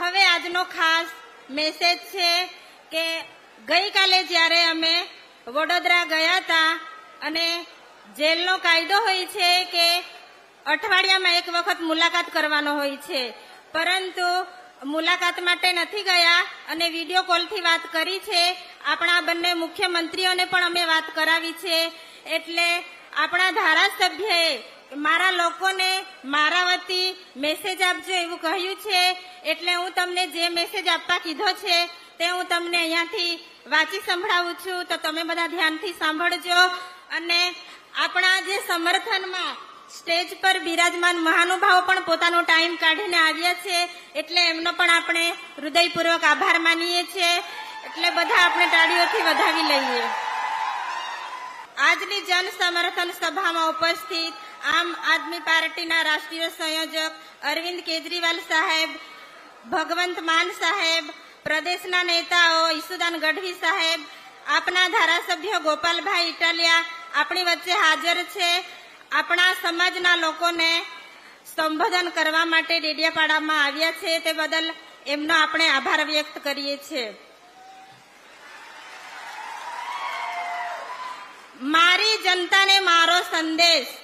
હવે આજનો ખાસ મેસેજ છે કે ગઈકાલે જ્યારે અમે વડોદરા ગયા હતા અને જેલનો કાયદો હોય છે કે અઠવાડિયામાં એક વખત મુલાકાત કરવાનો હોય છે, પરંતુ મુલાકાત માટે નથી ગયા અને વીડિયો કોલથી વાત કરી છે. આપણા બંને મુખ્યમંત્રીઓને પણ અમે વાત કરાવી છે. એટલે આપણા ધારાસભ્યએ મારા લોકોને મારા વતી મેસેજ આપજો એવું કહ્યું છે. એટલે હું તમને જે મેસેજ આપવા કીધો છે તે હું તમને અહીંયાથી વાંચી સંભળાવું છું. તો તમે બધા ધ્યાનથી સાંભળજો. અને આપણા જે સમર્થનમાં સ્ટેજ પર બિરાજમાન મહાનુભાવો પણ પોતાનો ટાઈમ કાઢીને આવ્યા છે. એટલે એમનો પણ આપણે હૃદયપૂર્વક આભાર માનીએ છીએ. એટલે બધા આપણે તાળીઓથી વધાવી લઈએ. આજની જન સમર્થન સભામાં ઉપસ્થિત આમ આદમી પાર્ટીના રાષ્ટ્રીય સંયોજક અરવિંદ કેજરીવાલ સાહેબ, ભગવંત માન સાહેબ, પ્રદેશના નેતાઓ ઈસુદાન ગઢવી સાહેબ, આપના ધારાસભ્ય ગોપાલભાઈ ઇટાલિયા આપણી વચ્ચે હાજર છે. આપણા સમાજના લોકોને સંબોધન કરવા માટે ડેડિયાપાડામાં આવ્યા છે. તે બદલ એમનો આપણે આભાર વ્યક્ત કરીએ છીએ. મારી જનતાને મારો સંદેશ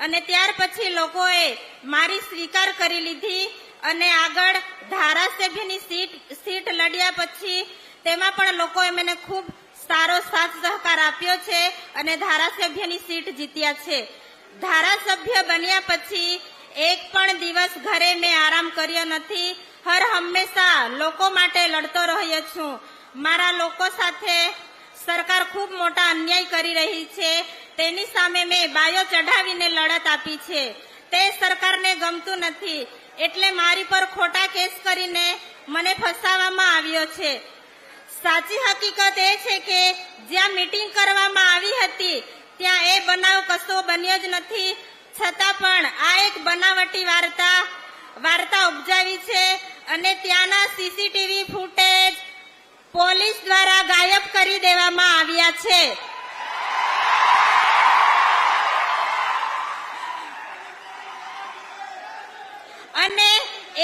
અને ત્યાર પછી લોકોએ મારી સ્વીકાર કરી લીધી અને આગળ ધારાસભ્યની સીટ સીટ લડ્યા પછી તેમાં પણ લોકોએ મને ખૂબ સારો સાથ સહકાર આપ્યો છે અને ધારાસભ્યની સીટ જીત્યા છે. ધારાસભ્ય બન્યા પછી એક પણ દિવસ ઘરે મેં આરામ કર્યો નથી. હર હંમેશા લોકો માટે લડતો રહ્યો છું. મારા લોકો સાથે સરકાર ખૂબ મોટા અન્યાય કરી રહી છે. તેની સામે મેં બાયો ચઢાવીને લડત આપી છે. તે સરકારને ગમતું નથી. એટલે મારી પર ખોટા કેસ કરીને મને ફસાવવામાં આવ્યો છે. સાચી હકીકત એ છે કે જ્યાં મીટિંગ કરવામાં આવી હતી, ત્યાં એ બનાવ કશો બન્યો જ નથી. છતાં પણ આ એક બનાવટી વાર્તા વાર્તા ઉપજાવી છે અને ત્યાંના સીસીટીવી ફૂટેજ પોલીસ દ્વારા ગાયબ કરી દેવામાં આવ્યા છે અને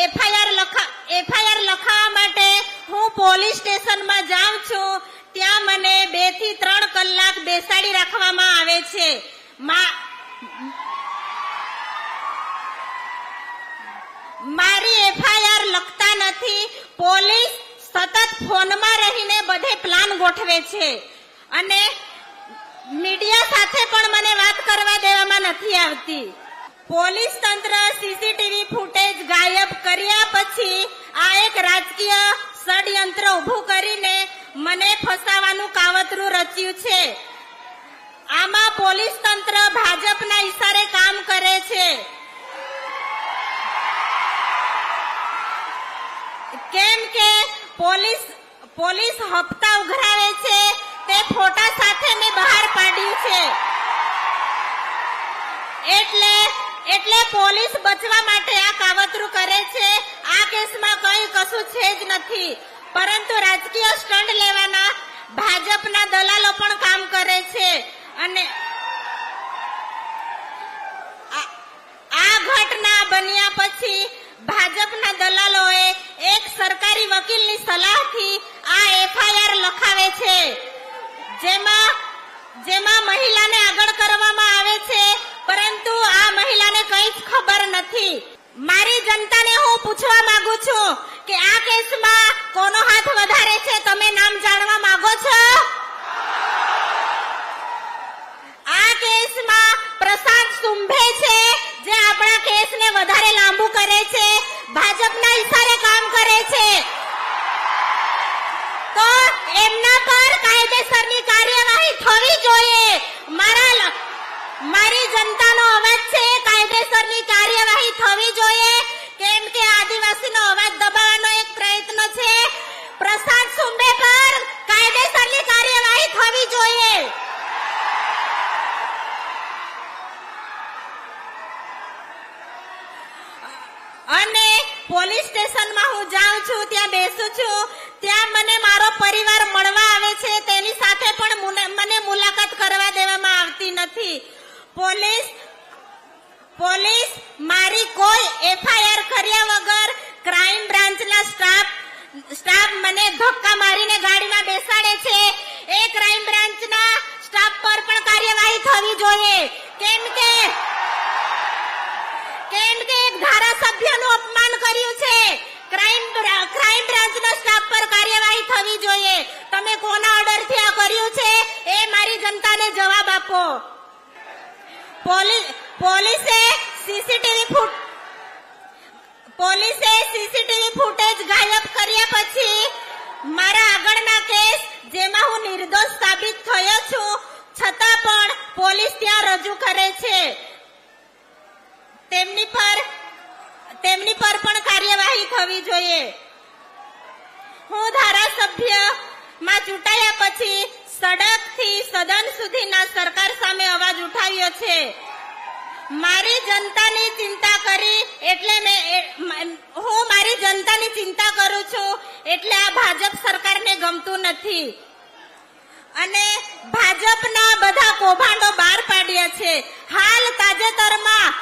એફઆઈઆર લખા એફઆઈઆર લખાવવા માટે હું પોલીસ સ્ટેશનમાં જાઉં છું. ત્યાં મને બેથી ત્રણ કલાક બેસાડી રાખવામાં આવે છે. મારી એફઆઈઆર લખતા નથી. પોલીસ સતત ફોનમાં રહીને બધે પ્લાન ગોઠવે છે. અને મીડિયા સાથે પણ મને વાત કરવા દેવામાં નથી આવતી. પોલીસ તંત્ર સીસીટીવી ફૂટેજ ગાયબ કર્યા પછી આ એક રાજકીય ષડયંત્ર ઊભું કરીને મને ફસાવાનું કાવતરું રચ્યું છે. આમાં પોલીસ તંત્ર ભાજપના ઈશારે કામ કરે છે. કેમ કે પોલીસ પોલીસ હપ્તા ઉઘરાવે છે, તે ફોટા સાથે મેં બહાર પાડ્યું છે. એટલે એટલે પોલીસ બચવા માટે આ કાવતરું કરે છે. આ કેસમાં કઈ કશું છે જ નથી. પરંતુ રાજકીય સ્ટન્ટ લેવાના ભાજપના દલાલો પણ કામ કરે છે. અને આ ઘટના બન્યા પછી ભાજપના દલાલોએ એક સરકારી વકીલની સલાહથી આ એફઆઈઆર લખાવે છે. જેમાં જેમાં મહિલાને આગળ કરવામાં આવે છે. પરંતુ આ મહિલાને કંઈ ખબર નથી. મારી જનતાને હું પૂછવા માંગુ છું કે આ કેસમાં કોનો હાથ વધારે છે, તમે નામ જાણવા માંગો છો? આ કેસમાં પ્રશાંત સુંભે છે, જે આપણા કેસને વધારે લાંબુ કરે છે, ભાજપના ઇશારે કામ કરે છે. તો એમના પર કાયદેસરની મારી જનતાનો અવાજ છે, કાયદેસરની કાર્યવાહી થવી જોઈએ. કેમ કે આદિવાસીનો અવાજ દબાવવાનો એક પ્રયત્ન છે. પ્રસાદ સુંબે પર કાયદેસરની કાર્યવાહી થવી જોઈએ. અને પોલીસ સ્ટેશનમાં હું જાઉં છું, ત્યાં બેસું છું. ત્યાં મને મારો પરિવાર મળવા આવે છે. તેની સાથે પણ મને મુલાકાત કરવા દેવામાં આવતી નથી. પોલીસ પોલીસ મારી કોઈ એફઆઈઆર કર્યા વગર ક્રાઇમ બ્રાન્ચના સ્ટાફ સ્ટાફ મને ધક્કા મારીને ગાડીમાં બેસાડે છે. એ ક્રાઇમ બ્રાન્ચના સ્ટાફ પર પણ કાર્યવાહી થવી જોઈએ. કેમ કે કેમ કે એક ધારાસભ્યનું અપમાન કર્યું છે. ક્રાઇમ ક્રાઇમ બ્રાન્ચના સ્ટાફ પર કાર્યવાહી થવી જોઈએ. તમે કોના ઓર્ડરથી આ કર્યું છે? એ મારી જનતાને જવાબ આપો. પોલીસ સીસીટીવી ફૂટ, પોલીસે સીસીટીવી ફૂટેજ ગાયબ કર્યા પછી મારા આગળના કેસ, જેમાં હું નિર્દોષ સાબિત થયો છું, છતાં પણ પોલીસ ત્યાં રજૂ કરે છે. તેમની પર તેમની પર પણ કાર્યવાહી થવી જોઈએ. હું ધારાસભ્યમાં ચૂંટાયા પછી સડકથી સદન સુધીના ઉઠાવ્યો છે. મારી જનતાની ચિંતા કરી એટલે મેં હું મારી જનતાની ચિંતા કરું છું એટલે આ ભાજપ સરકારને ગમતું નથી. અને ભાજપના બધા કૌભાંડો બહાર પાડ્યા છે. હાલ તાજેતરમાં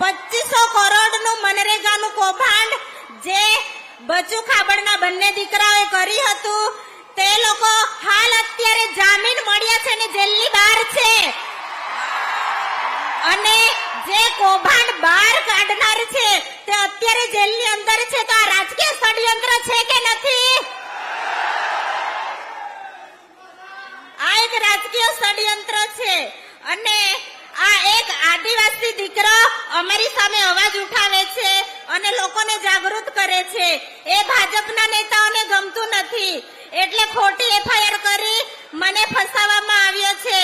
પચીસો કરોડનું મનરેગાનું કૌભાંડ જે બચુ ખાબડના બંને દીકરાઓએ કરી હતું, તે લોકો હાલ અત્યારે જામીન મળ્યા છે ને જેલની બહાર છે. અને જે કૌભાંડ બહાર કાઢનાર છે, તે અત્યારે જેલની અંદર છે તો આ રાજકીય ષડયંત્ર છે કે નથી? આ એક રાજકીય ષડયંત્ર છે અને આ એક આદિવાસી દીકરો અમારી સામે અવાજ ઉઠાવે છે અને લોકોને જાગૃત કરે છે. એ ભાજપના નેતાઓને ગમતું નથી. એટલે ખોટી એફઆઈઆર કરી મને ફસાવવામાં આવ્યો છે.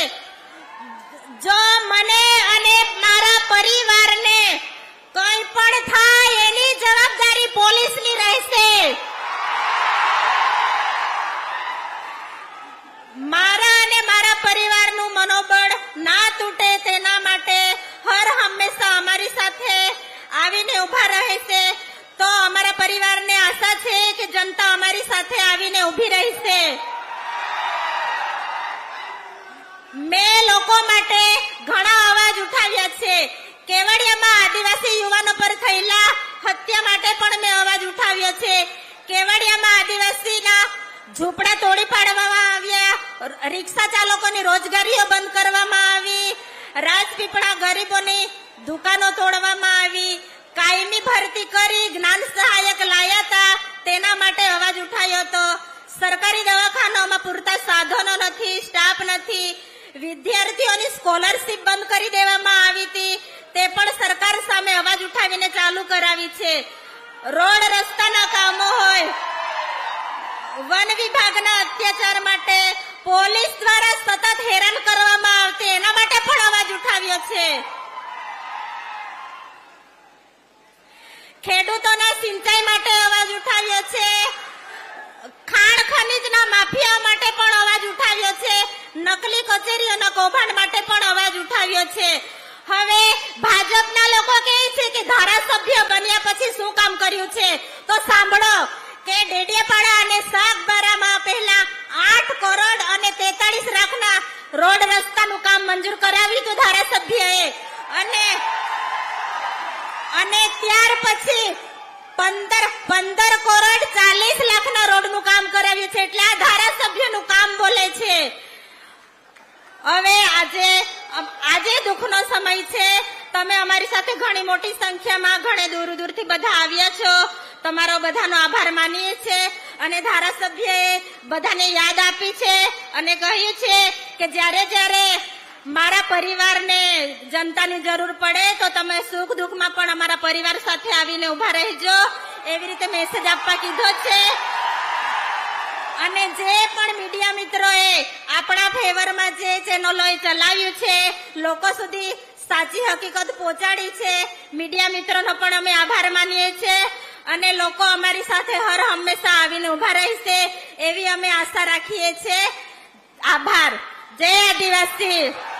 જો મને પરિવારને કંઈ પણ થાય એની જવાબદારી પોલીસની રહેશે. મારા અને મારા પરિવારનું મનોબળ ના તૂટે તેના માટે હર હંમેશા અમારી સાથે આવીને ઊભા રહેશે. તો અમારા પરિવારને આશા છે કે જનતા અમારી સાથે આવીને ઊભી રહેશે. મેં લોકો માટે ઘણા અવાજ ઉઠાવ્યા છે. કેવડિયામાં આદિવાસી યુવાનો પર થયેલા હત્યા માટે પણ મેં અવાજ ઉઠાવ્યો છે. કેવડિયામાં આદિવાસીના ઝૂંપડા તોડી પાડવામાં આવ્યા રિક્ષા ચાલકોની રોજગારીઓ બંધ કરવામાં આવી, રાજપીપળા ગરીબોની દુકાનો તોડવામાં આવી, કાયમી ભરતી કરી જ્ઞાન સહાયક લાયા હતા તેના માટે અવાજ ઉઠાવ્યો હતો. સરકારી દવાખાનાઓમાં પૂરતા સાધનો નથી, સ્ટાફ નથી વિદ્યાર્થીઓની સ્કોલરશીપ બંધ કરી દેવામાં આવી હતી. તે પણ સરકાર સામે અવાજ ઉઠાવીને ચાલુ કરાવી છે. રોડ રસ્તાના કામો હોય. વન વિભાગના અત્યાચાર માટે પોલીસ દ્વારા સતત હેરાન કરવામાં આવતી. એના માટે પણ અવાજ ઉઠાવ્યો છે. ખેડૂતોના સિંચાઈ માટે અવાજ ઉઠાવ્યો છે. ખાણ ખનીજના માફિયા માટે પણ અવાજ ઉઠાવ્યો છે. નકલી કચેરીઓના કૌભાંડ માટે પણ અવાજ ઉઠાવ્યો છે. હવે ભાજપના લોકો કહે છે કે ધારાસભ્ય બન્યા પછી શું કામ કર્યું છે? તો સાંભળો કે ડેડિયાપાડા અને સાગબારામાં પહેલા આઠ કરોડ અને તેતાળીસ લાખના રોડ રસ્તાનું કામ મંજૂર કરાવ્યું હતું ધારાસભ્યએ. અને અને ત્યાર પછી પંદર પંદર કરોડ ચાલીસ લાખના રોડનું કામ કરાવ્યું છે એટલે આ ધારાસભ્યનું કામ બોલે છે. હવે આજે આજે દુઃખનો સમય છે. તમે અમારી સાથે ઘણી મોટી સંખ્યામાં ઘણે દૂર દૂરથી બધા આવ્યા છો. તમારો બધાનો આભાર માનીએ છે અને ધારાસભ્યએ બધાને યાદ આપી છે અને કહ્યું છે કે જ્યારે જ્યારે મારા પરિવારને જનતાની જરૂર પડે તો તમે સુખ દુઃખમાં પણ અમારા પરિવાર સાથે આવીને ઊભા રહેજો. એવી રીતે મેસેજ આપવા કીધો છે. અને જે પણ મીડિયા મિત્રોએ આપણા ફેવરમાં જે ચેનલોએ ચલાવ્યું છે, લોકો સુધી સાચી હકીકત પહોંચાડી છે. મીડિયા મિત્રોનો પણ અમે આભાર માનીએ છીએ અને લોકો અમારી સાથે હર હંમેશા આવીને ઊભા રહેશે એવી અમે આશા રાખીએ છીએ આભાર. જય આદિવાસી.